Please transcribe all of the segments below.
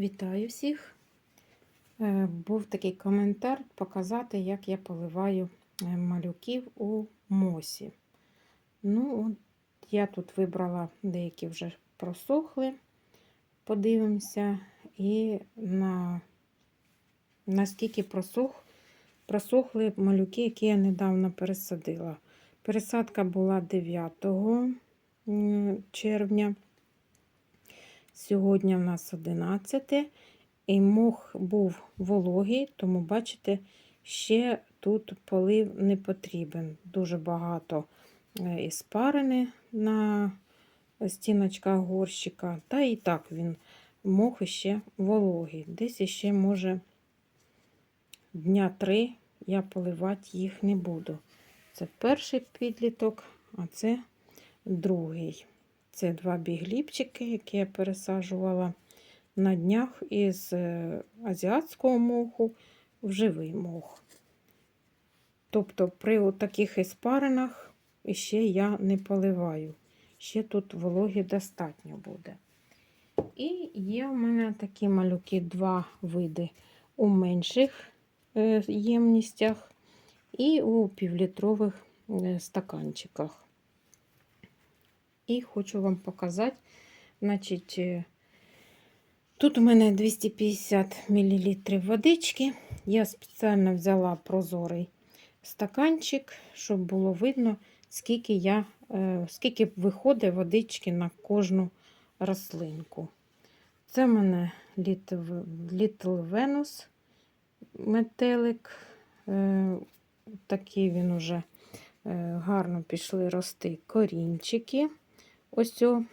Вітаю всіх. Е, Був такий коментар показати, як я поливаю е, малюків у мосі. Ну, от я тут вибрала деякі вже просохли. Подивимося, і на наскільки просох, просохли малюки, які я недавно пересадила. Пересадка була 9 червня. Сьогодні в нас 11 і мох був вологий, тому, бачите, ще тут полив не потрібен. Дуже багато е, іспарини на стіночках горщика. Та і так він мох ще вологий. Десь ще, може, дня три я поливати їх не буду. Це перший підліток, а це другий. Це два бігліпчики, які я пересаджувала на днях із е, азіатського моху в живий мох. Тобто при таких іспаринах ще я не поливаю. Ще тут вологі достатньо буде. І є в мене такі малюки, два види у менших е, ємностях і у півлітрових е, стаканчиках. І хочу вам показати, значить, е, тут у мене 250 мл водички. Я спеціально взяла прозорий стаканчик, щоб було видно, скільки я, е, скільки виходить водички на кожну рослинку. Це в мене Little Venus метелик. Е, такий він уже гарно пішли рости корінчики. Ось о.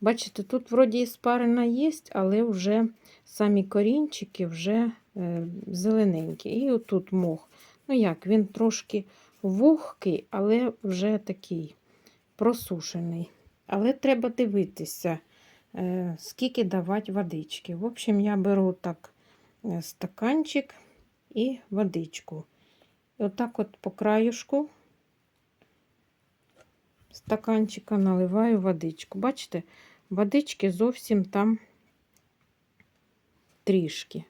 Бачите, тут вроді і спарена є, але вже самі корінчики вже е, зелененькі. І отут мох. Ну як, він трошки вогкий, але вже такий просушений. Але треба дивитися, е, скільки давати водички. В общем, я беру так е, стаканчик і водичку. І отак от по краюшку стаканчика наливаю водичку. Бачите, водички зовсім там трішки.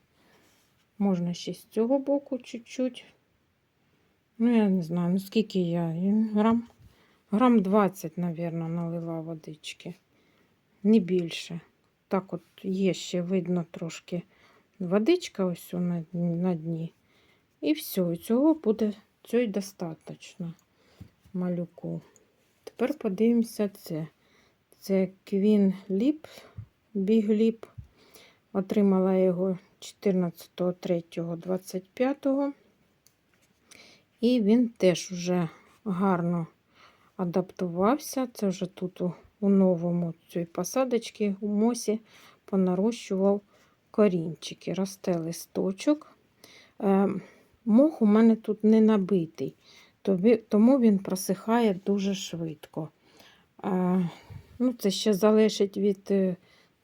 Можна ще з цього боку чуть-чуть. Ну, я не знаю, ну скільки я. Грам, грам 20, мабуть, налила водички. Не більше. Так от є ще видно трошки водичка ось на, на дні. І все, цього буде цього достатньо малюку. Тепер подивимося це. Це Queen Lip, Big Lip. Отримала його 14.03.25. І він теж вже гарно адаптувався. Це вже тут у, у новому цій посадочці у мосі понарощував корінчики. Росте листочок. Е, мох у мене тут не набитий тому він просихає дуже швидко. Ну, Це ще залежить від е,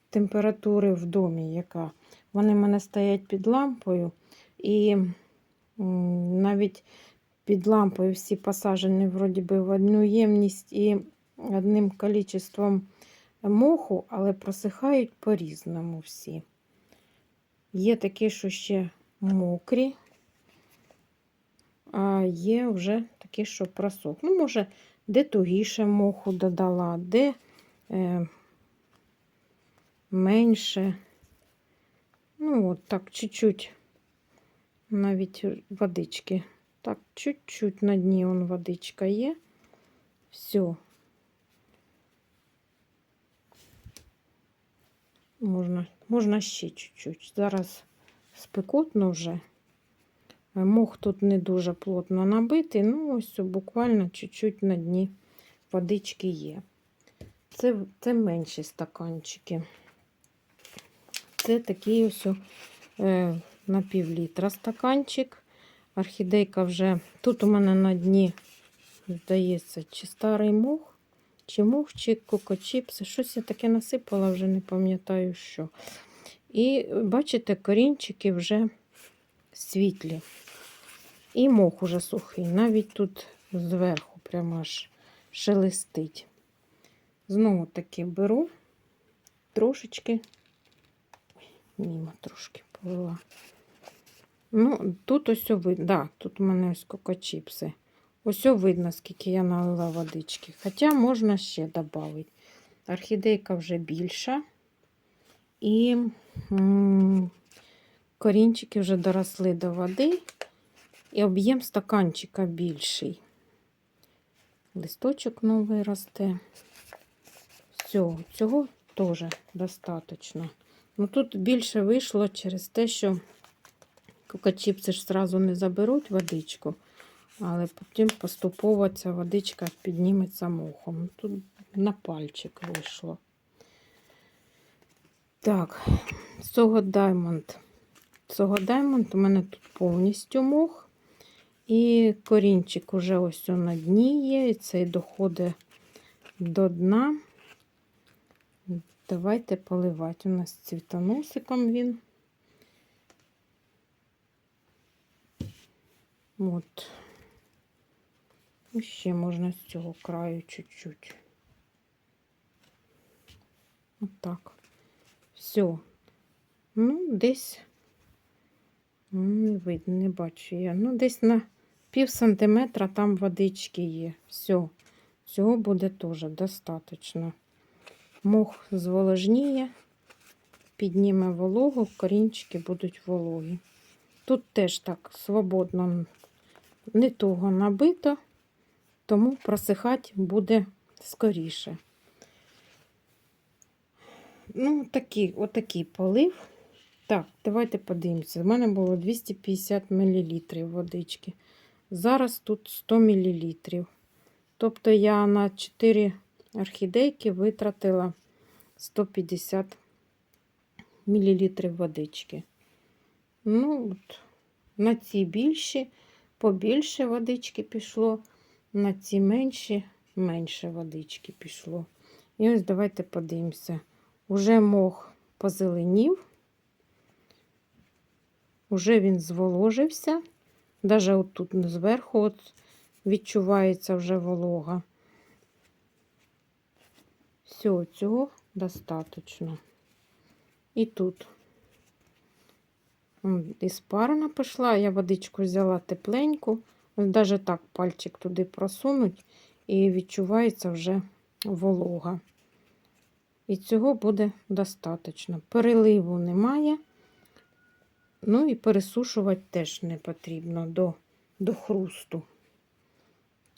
температури в домі, яка. Вони в мене стоять під лампою, і навіть під лампою всі посаджені вроді би, в одну ємність і одним кількістю моху, але просихають по-різному всі. Є такі, що ще мокрі, а є вже такі, що просох. Ну, може, де тугіше моху додала, де е, менше. Ну, от так, чуть-чуть, навіть водички. Так, чуть-чуть на дні он водичка є. Все. Можна, можна ще чуть-чуть. Зараз спекотно вже. Мох тут не дуже плотно набитий, ну ось буквально чуть-чуть на дні водички є. Це це менші стаканчики. Це такий ось е, на пів літра стаканчик. Орхідейка вже тут у мене на дні, здається, чи старий мох, чи мох, чи кокочіпси. Щось я таке насипала, вже не пам'ятаю що. І бачите, корінчики вже світлі. І мох уже сухий. Навіть тут зверху прямо аж шелестить. Знову таки беру трошечки мімо трошки полила. Ну, тут ось видно, да, тут у мене ось кокочіпси. Ось видно, скільки я налила водички. Хоча можна ще додати. Орхідейка вже більша. І корінчики вже доросли до води. І об'єм стаканчика більший. Листочок новий росте. Всього, цього теж достатньо. Ну тут більше вийшло через те, що кокочіпси ж зразу не заберуть водичку, але потім поступово ця водичка підніметься мохом. Тут на пальчик вийшло. Так, цього Diamond. Цього Diamond у мене тут повністю мох. І корінчик уже ось на дні є, і цей доходить до дна. Давайте поливати. У нас цвітоносиком він. От. І ще можна з цього краю чуть-чуть. Отак. Все. Ну, десь не видно, не бачу я. Ну, десь на пів сантиметра там водички є. Все. Цього буде теж достатньо. Мох зволожніє, підніме вологу, корінчики будуть вологі. Тут теж так свободно не того набито, тому просихати буде скоріше. Ну, такий, отакий полив. Так, давайте подивимося. У мене було 250 мл водички. Зараз тут 100 мл. Тобто я на 4 орхідейки витратила 150 мл водички. Ну, от, на ці більші, побільше водички пішло, на ці менші, менше водички пішло. І ось давайте подивимося. Уже мох позеленів, уже він зволожився. Навіть отут зверху от відчувається вже волога. Все, цього достатньо. І тут іспарена пішла, я водичку взяла тепленьку, навіть так пальчик туди просунуть, і відчувається вже волога. І цього буде достатньо. Переливу немає. Ну і пересушувати теж не потрібно до, до хрусту.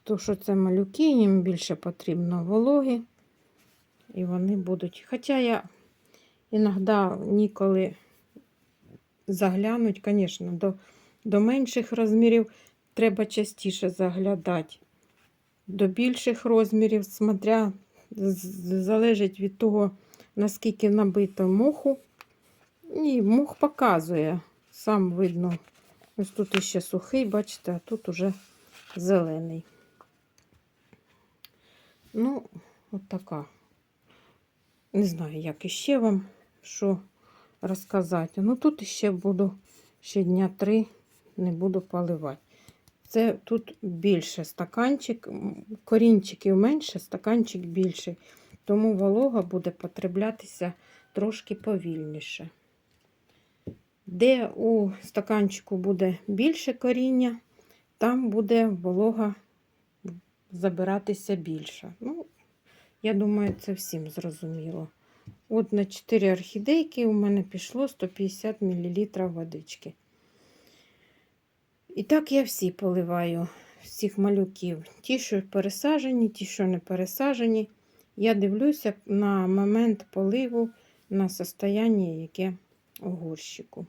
То, що це малюки, їм більше потрібно вологи. І вони будуть. Хоча я іноді ніколи заглянуть, звісно, до, до менших розмірів треба частіше заглядати. До більших розмірів, смотря, залежить від того, наскільки набито моху. І мох показує, сам видно. Ось тут ще сухий, бачите, а тут уже зелений. Ну, от така. Не знаю, як іще вам що розказати. Ну тут ще буду ще дня три не буду поливати. Це тут більше стаканчик, корінчиків менше, стаканчик більший. Тому волога буде потраблятися трошки повільніше. Де у стаканчику буде більше коріння, там буде волога забиратися більше. Ну, я думаю, це всім зрозуміло. От на 4 орхідейки у мене пішло 150 мл водички. І так я всі поливаю, всіх малюків. Ті, що пересажені, ті, що не пересажені. Я дивлюся на момент поливу, на состояння, яке у горщику.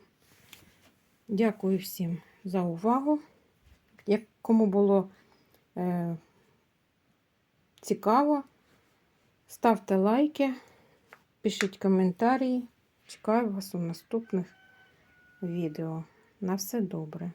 Дякую всім за увагу. Як кому було е, цікаво, ставте лайки, пишіть коментарі. Чекаю вас у наступних відео. На все добре.